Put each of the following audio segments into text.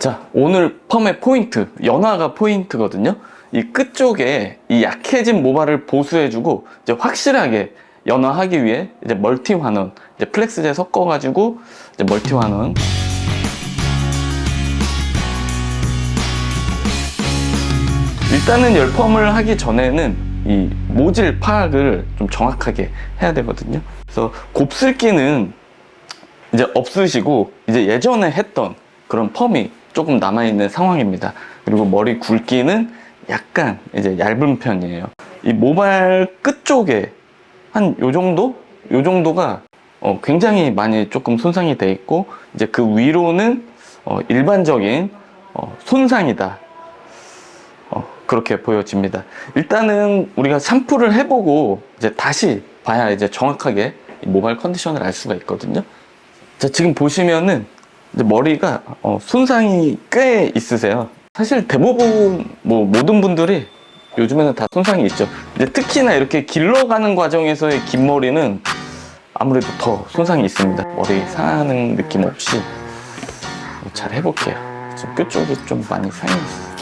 자, 오늘 펌의 포인트, 연화가 포인트거든요. 이 끝쪽에 이 약해진 모발을 보수해주고 이제 확실하게 연화하기 위해 이제 멀티 환원, 이제 플렉스제 섞어가지고 이제 멀티 환원. 일단은 열펌을 하기 전에는 이 모질 파악을 좀 정확하게 해야 되거든요. 그래서 곱슬기는 이제 없으시고 이제 예전에 했던 그런 펌이 조금 남아있는 상황입니다. 그리고 머리 굵기는 약간 이제 얇은 편이에요. 이 모발 끝 쪽에 한 요 정도? 요 정도가 어, 굉장히 많이 조금 손상이 돼 있고 이제 그 위로는 어, 일반적인 어, 손상이다. 어, 그렇게 보여집니다. 일단은 우리가 샴푸를 해보고 이제 다시 봐야 이제 정확하게 이 모발 컨디션을 알 수가 있거든요. 자, 지금 보시면은 이제 머리가 어, 손상이 꽤 있으세요. 사실 대부분 뭐 모든 분들이 요즘에는 다 손상이 있죠. 이제 특히나 이렇게 길러가는 과정에서의 긴 머리는 아무래도 더 손상이 있습니다. 머리 상하는 느낌 없이 잘 해볼게요. 끝쪽이 좀 많이 상해 있어요.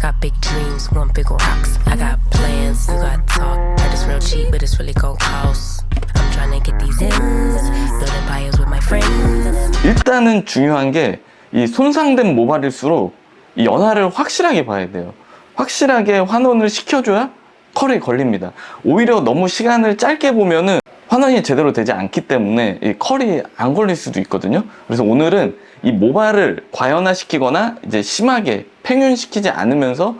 Got big dreams, want big rocks. I got plans, you got talk. Heard it's real cheap, but it's really gon' cost. I'm trying to get these ends, build empires with my friends. 일단은 중요한 게 이 손상된 모발일수록 이 연화를 확실하게 봐야 돼요. 확실하게 환원을 시켜줘야 컬이 걸립니다. 오히려 너무 시간을 짧게 보면은 환원이 제대로 되지 않기 때문에 이 컬이 안 걸릴 수도 있거든요. 그래서 오늘은 이 모발을 과연화시키거나 이제 심하게 팽윤시키지 않으면서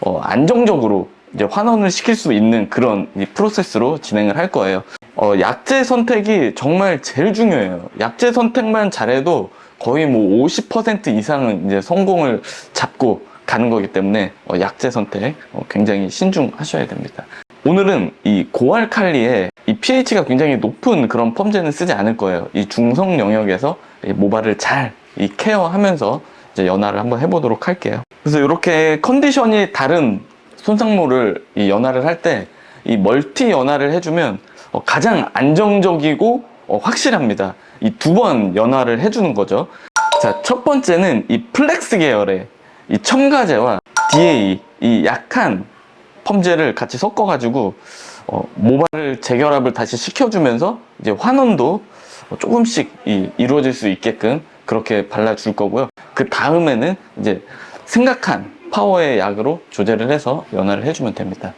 어, 안정적으로 이제 환원을 시킬 수 있는 그런 이 프로세스로 진행을 할 거예요. 어, 약제 선택이 정말 제일 중요해요. 약제 선택만 잘해도 거의 뭐 50% 이상은 이제 성공을 잡고 가는 거기 때문에 어, 약제 선택 어, 굉장히 신중하셔야 됩니다. 오늘은 이 고알칼리에 이 pH가 굉장히 높은 그런 펌제는 쓰지 않을 거예요. 이 중성 영역에서 이 모발을 잘 이 케어하면서 이제 연화를 한번 해보도록 할게요. 그래서 이렇게 컨디션이 다른 손상모를 이 연화를 할 때 이 멀티 연화를 해주면 어, 가장 안정적이고 어, 확실합니다. 이 두 번 연화를 해주는 거죠. 자, 첫 번째는 이 플렉스 계열의 이 첨가제와 DA, 이 약한 펌제를 같이 섞어가지고 어, 모발을 재결합을 다시 시켜주면서 이제 환원도 조금씩 이, 이루어질 수 있게끔 그렇게 발라줄 거고요. 그 다음에는 이제 생각한 파워의 약으로 조제를 해서 연화를 해주면 됩니다.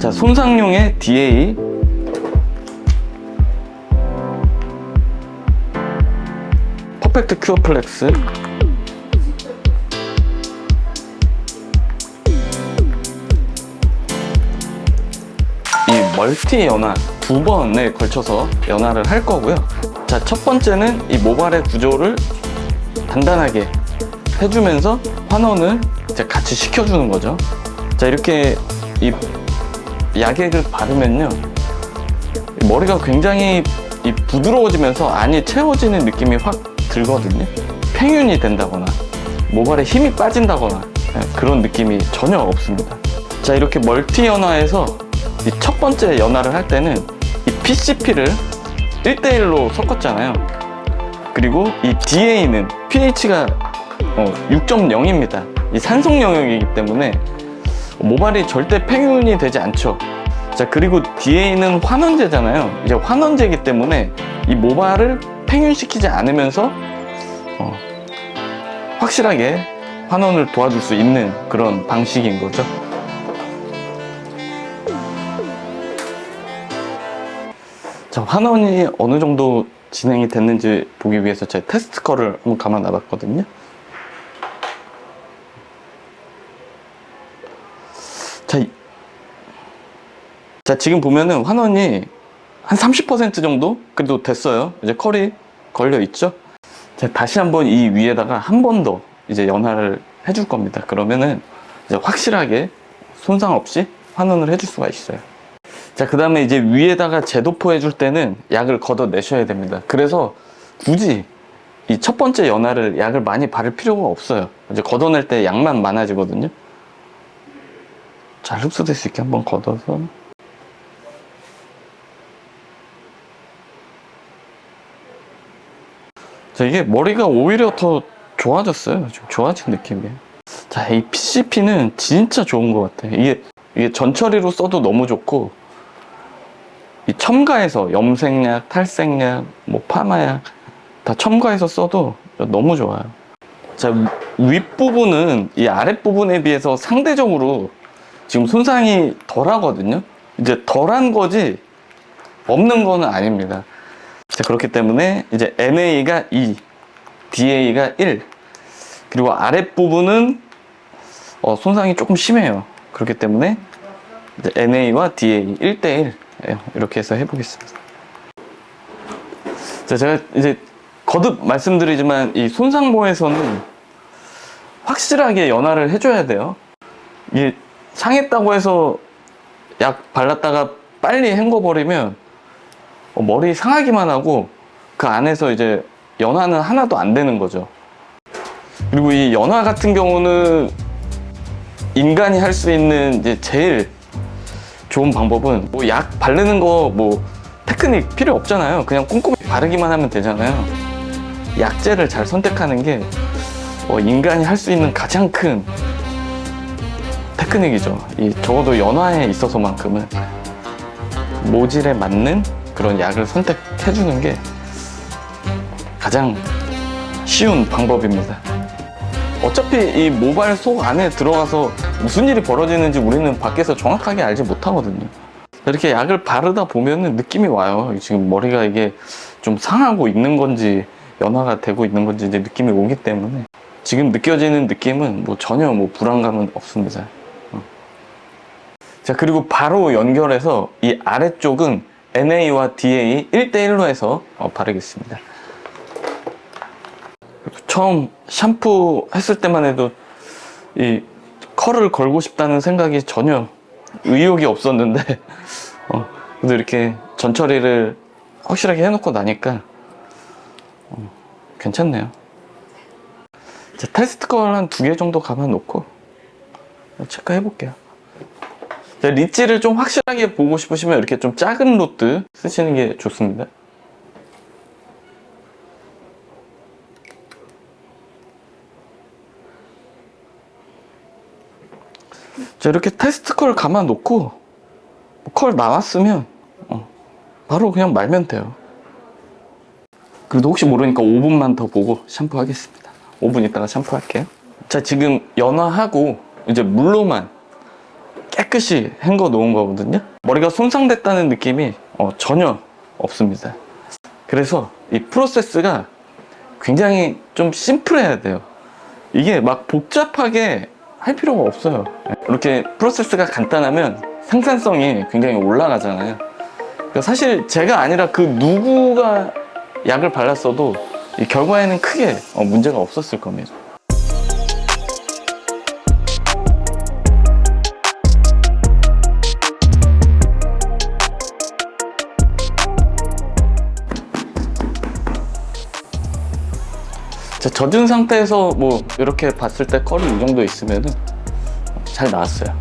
자, 손상용의 DA 퍼펙트 큐어 플렉스 이 멀티 연화 두 번에 걸쳐서 연화를 할 거고요. 자, 첫 번째는 이 모발의 구조를 단단하게 해주면서 환원을 이제 같이 시켜주는 거죠. 자, 이렇게 이 약액을 바르면요. 이 머리가 굉장히 이 부드러워지면서 안이 채워지는 느낌이 확 들거든요. 팽윤이 된다거나 모발에 힘이 빠진다거나 예, 그런 느낌이 전혀 없습니다. 자, 이렇게 멀티 연화에서 이 첫 번째 연화를 할 때는 이 PCP를 1대1로 섞었잖아요. 그리고 이 DA는 pH가 6.0입니다. 이 산성 영역이기 때문에 모발이 절대 팽윤이 되지 않죠. 자, 그리고 DA는 환원제잖아요. 이제 환원제이기 때문에 이 모발을 팽윤시키지 않으면서 어, 확실하게 환원을 도와줄 수 있는 그런 방식인 거죠. 자, 환원이 어느 정도 진행이 됐는지 보기 위해서 제 테스트 컬을 한번 감아 놔봤거든요. 자, 이- 자, 지금 보면은 환원이 한 30% 정도 그래도 됐어요. 이제 컬이 걸려 있죠. 자, 다시 한번 이 위에다가 한 번 더 이제 연화를 해줄 겁니다. 그러면은 이제 확실하게 손상 없이 환원을 해줄 수가 있어요. 자, 그 다음에 이제 위에다가 재도포 해줄 때는 약을 걷어내셔야 됩니다. 그래서 굳이 이 첫 번째 연화를 약을 많이 바를 필요가 없어요. 이제 걷어낼 때 약만 많아지거든요. 잘 흡수될 수 있게 한번 걷어서. 자, 이게 머리가 오히려 더 좋아졌어요. 좀 좋아진 느낌이에요. 자, 이 PCP는 진짜 좋은 것 같아요. 이게, 이게 전처리로 써도 너무 좋고, 이 첨가해서 염색약, 탈색약, 뭐 파마약 다 첨가해서 써도 너무 좋아요. 자, 윗부분은 이 아랫부분에 비해서 상대적으로 지금 손상이 덜 하거든요. 이제 덜한 거지 없는 거는 아닙니다. 자, 그렇기 때문에 이제 NA가 2, DA가 1, 그리고 아랫부분은 어, 손상이 조금 심해요. 그렇기 때문에 NA와 DA 1대1 이렇게 해서 해보겠습니다. 자, 제가 이제 거듭 말씀드리지만 이 손상모에서는 확실하게 연화를 해줘야 돼요. 이게 상했다고 해서 약 발랐다가 빨리 헹궈버리면 어, 머리 상하기만 하고 그 안에서 이제 연화는 하나도 안 되는 거죠. 그리고 이 연화 같은 경우는 인간이 할 수 있는 이제 제일 좋은 방법은 뭐 약 바르는 거 뭐 테크닉 필요 없잖아요. 그냥 꼼꼼히 바르기만 하면 되잖아요. 약재를 잘 선택하는 게 어, 인간이 할 수 있는 가장 큰 테크닉이죠. 이 적어도 연화에 있어서만큼은 모질에 맞는 그런 약을 선택해 주는 게 가장 쉬운 방법입니다. 어차피 이 모발 속 안에 들어가서 무슨 일이 벌어지는지 우리는 밖에서 정확하게 알지 못하거든요. 이렇게 약을 바르다 보면은 느낌이 와요. 지금 머리가 이게 좀 상하고 있는 건지 연화가 되고 있는 건지 이제 느낌이 오기 때문에 지금 느껴지는 느낌은 뭐 전혀 뭐 불안감은 없습니다. 어. 자, 그리고 바로 연결해서 이 아래쪽은 NA와 DA 1대1로 해서 어, 바르겠습니다. 처음 샴푸 했을 때만 해도 이 컬을 걸고 싶다는 생각이 전혀 의욕이 없었는데 어, 그래도 이렇게 전처리를 확실하게 해놓고 나니까 어, 괜찮네요. 자, 테스트 컬 한 두 개 정도 감아놓고 체크해 볼게요. 자, 리치를 좀 확실하게 보고 싶으시면 이렇게 좀 작은 로드 쓰시는 게 좋습니다. 자, 이렇게 테스트 컬 감아 놓고 컬 나왔으면 어, 바로 그냥 말면 돼요. 그래도 혹시 모르니까 5분만 더 보고 샴푸 하겠습니다. 5분 있다가 샴푸 할게요. 자, 지금 연화하고 이제 물로만 깨끗이 헹궈 놓은 거거든요. 머리가 손상됐다는 느낌이 어, 전혀 없습니다. 그래서 이 프로세스가 굉장히 좀 심플해야 돼요. 이게 막 복잡하게 할 필요가 없어요. 이렇게 프로세스가 간단하면 생산성이 굉장히 올라가잖아요. 그러니까 사실 제가 아니라 그 누구가 약을 발랐어도 이 결과에는 크게 어, 문제가 없었을 겁니다. 젖은 상태에서 뭐 이렇게 봤을 때 컬이 이 정도 있으면은 잘 나왔어요.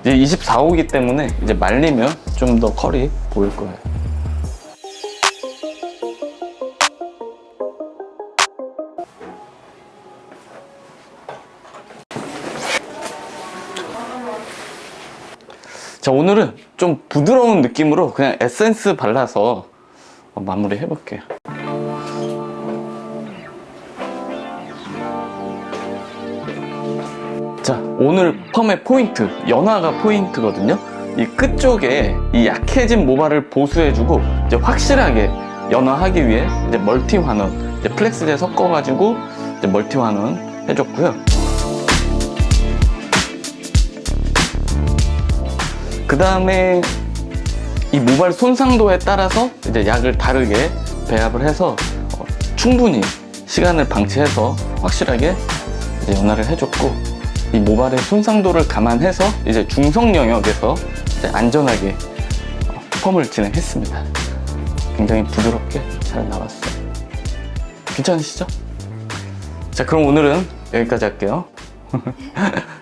이제 24호기 때문에 이제 말리면 좀 더 컬이 보일 거예요. 자, 오늘은 좀 부드러운 느낌으로 그냥 에센스 발라서 어, 마무리 해볼게요. 오늘 펌의 포인트, 연화가 포인트거든요. 이 끝쪽에 이 약해진 모발을 보수해주고 이제 확실하게 연화하기 위해 이제 멀티 환원, 이제 플렉스제 섞어가지고 이제 멀티 환원 해줬고요. 그 다음에 이 모발 손상도에 따라서 이제 약을 다르게 배합을 해서 어, 충분히 시간을 방치해서 확실하게 연화를 해줬고 이 모발의 손상도를 감안해서 이제 중성 영역에서 이제 안전하게 어, 펌을 진행했습니다. 굉장히 부드럽게 잘 나왔어요. 괜찮으시죠? 자, 그럼 오늘은 여기까지 할게요.